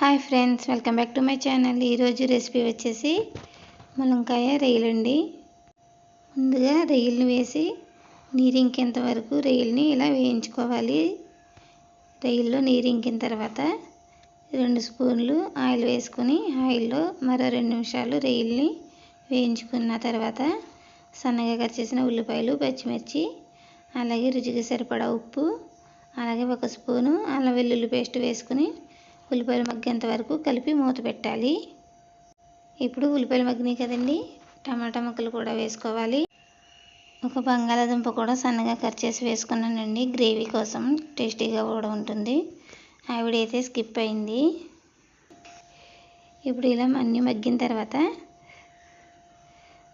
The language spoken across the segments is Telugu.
Hi friends welcome back to my channel. ఈరోజు రెసిపీ వచ్చేసి ములంకాయ రొయ్యలండి. ముందుగా రొయ్యలను వేసి నీరు ఇంకేంత వరకు రొయ్యల్ని ఇలా వేయించుకోవాలి. రొయ్యల్లో నీరు ఇంకిన తర్వాత రెండు స్పూన్లు ఆయిల్ వేసుకొని ఆయిల్లో మరో రెండు నిమిషాలు రొయ్యల్ని వేయించుకున్న తర్వాత సన్నగా కట్ చేసిన ఉల్లిపాయలు పచ్చిమిర్చి అలాగే రుచికి సరిపడా ఉప్పు అలాగే ఒక స్పూను అల్లం వెల్లుల్లి పేస్ట్ వేసుకుని ఉల్లిపాయలు మగ్గేంత వరకు కలిపి మూత పెట్టాలి. ఇప్పుడు ఉల్లిపాయలు మగ్గినాయి కదండి. టమాటా ముక్కలు కూడా వేసుకోవాలి. ఒక బంగాళాదుంప కూడా సన్నగా కట్ చేసి వేసుకున్నానండి. గ్రేవీ కోసం టేస్టీగా కూడా ఉంటుంది. ఆవిడైతే స్కిప్ అయింది. ఇప్పుడు ఇలా అన్నీ మగ్గిన తర్వాత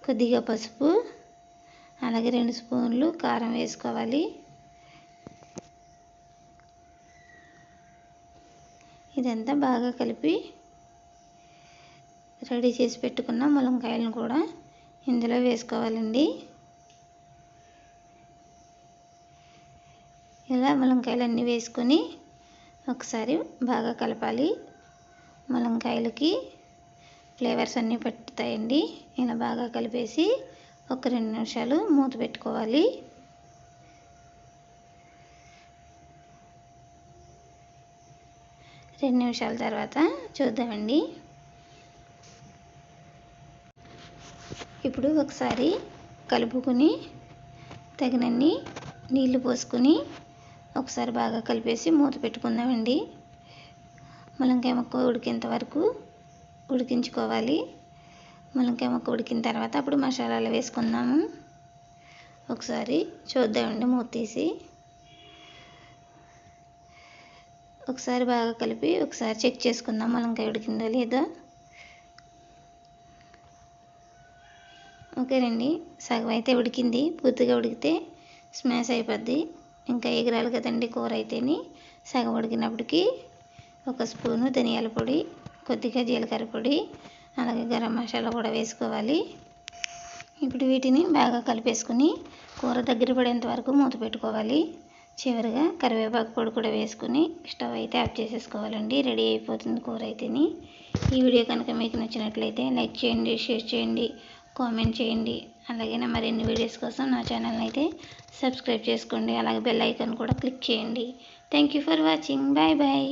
కొద్దిగా పసుపు అలాగే రెండు స్పూన్లు కారం వేసుకోవాలి. ఇదంతా బాగా కలిపి రెడీ చేసి పెట్టుకున్న ములంకాయలను కూడా ఇందులో వేసుకోవాలండి. ఇలా ములంకాయలన్నీ వేసుకొని ఒకసారి బాగా కలపాలి. ములంకాయలకి ఫ్లేవర్స్ అన్నీ పెట్టుతాయండి. ఇలా బాగా కలిపేసి ఒక రెండు నిమిషాలు మూత పెట్టుకోవాలి. రెండు నిమిషాల తర్వాత చూద్దామండి. ఇప్పుడు ఒకసారి కలుపుకొని తగినన్ని నీళ్ళు పోసుకొని ఒకసారి బాగా కలిపేసి మూత పెట్టుకుందామండి. ములంకాయ ముక్క ఉడికేంత వరకు ఉడికించుకోవాలి. ములంకాయ ముక్క ఉడికిన తర్వాత అప్పుడు మసాలాలు వేసుకుందాము. ఒకసారి చూద్దామండి మూత తీసి. ఒకసారి బాగా కలిపి ఒకసారి చెక్ చేసుకుందాం ములంకాయ ఉడికిందో లేదో? ఓకేనండి సగం అయితే ఉడికింది. పూర్తిగా ఉడికితే స్మాష్ అయిపోద్ది. ఇంకా ఎగరాలి కదండి కూర అయితేని. సగం ఉడికినప్పటికి ఒక స్పూను ధనియాల పొడి కొద్దిగా జీలకర్ర పొడి అలాగే గరం మసాలా కూడా వేసుకోవాలి. ఇప్పుడు వీటిని బాగా కలిపేసుకుని కూర దగ్గర పడేంత వరకు మూత పెట్టుకోవాలి. చివరిగా కరివేపాకు పొడి కూడా వేసుకుని స్టవ్ అయితే ఆఫ్ చేసేసుకోవాలండి. రెడీ అయిపోతుంది కూర అయితేని. ఈ వీడియో కనుక మీకు నచ్చినట్లయితే లైక్ చేయండి షేర్ చేయండి కామెంట్ చేయండి. అలాగే నా మరిన్ని వీడియోస్ కోసం నా ఛానల్ని అయితే సబ్స్క్రైబ్ చేసుకోండి. అలాగే బెల్ ఐకాన్ కూడా క్లిక్ చేయండి. Thank you for watching. Bye bye.